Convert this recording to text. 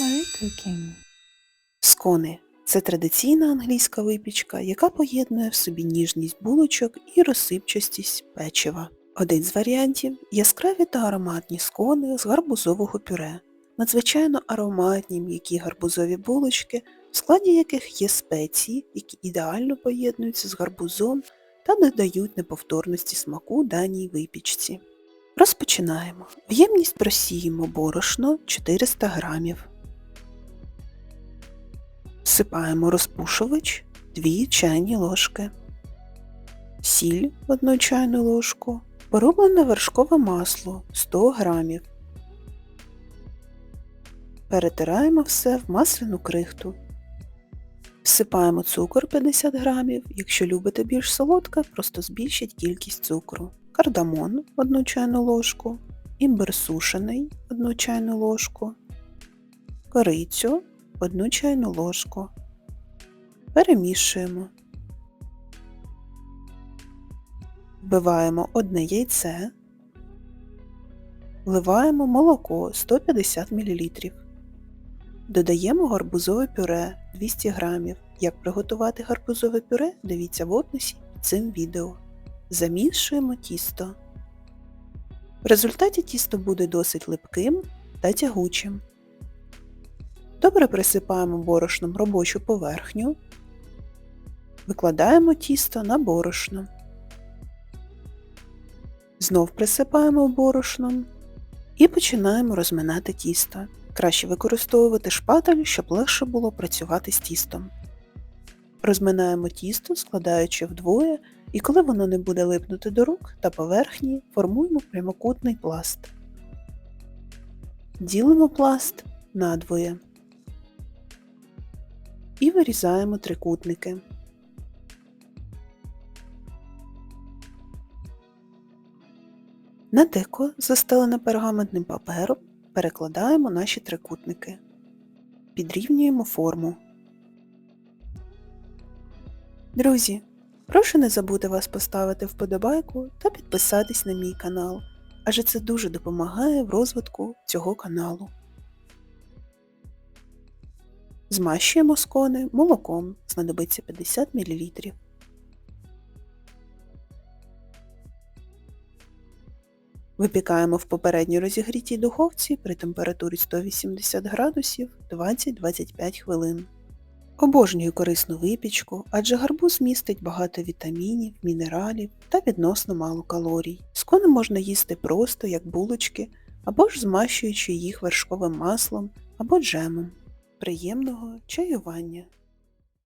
Marie Cooking. Скони це традиційна англійська випічка, яка поєднує в собі ніжність булочок і розсипчастість печива. Один з варіантів яскраві та ароматні скони з гарбузового пюре. Надзвичайно ароматні м'які гарбузові булочки, в складі яких є спеції, які ідеально поєднуються з гарбузом та додають неповторності смаку даній випічці. Розпочинаємо. В ємність просіємо борошно 400 грамів. Всипаємо розпушувач 2 чайні ложки, сіль 1 чайну ложку, порублене вершкове масло 100 грамів. Перетираємо все в масляну крихту. Всипаємо цукор 50 грамів, якщо любите більш солодке, просто збільшіть кількість цукру. Кардамон 1 чайну ложку, імбир сушений 1 чайну ложку, корицю 1 чайну ложку. Перемішуємо. Вбиваємо одне яйце. Вливаємо молоко 150 мл. Додаємо гарбузове пюре 200 г. Як приготувати гарбузове пюре, дивіться в описі під цим відео. Замішуємо тісто. В результаті тісто буде досить липким та тягучим. Добре присипаємо борошном робочу поверхню. Викладаємо тісто на борошно. Знов присипаємо борошном і починаємо розминати тісто. Краще використовувати шпатель, щоб легше було працювати з тістом. Розминаємо тісто, складаючи вдвоє, і коли воно не буде липнути до рук та поверхні, формуємо прямокутний пласт. Ділимо пласт надвоє і вирізаємо трикутники. На деко, застелене пергаментним папером, перекладаємо наші трикутники. Підрівнюємо форму. Друзі, прошу не забути вас поставити вподобайку та підписатись на мій канал, адже це дуже допомагає в розвитку цього каналу. Змащуємо скони молоком, знадобиться 50 мл. Випікаємо в попередньо розігрітій духовці при температурі 180 градусів 20-25 хвилин. Обожнюю корисну випічку, адже гарбуз містить багато вітамінів, мінералів та відносно мало калорій. Скони можна їсти просто, як булочки, або ж змащуючи їх вершковим маслом або джемом. Приємного чаювання!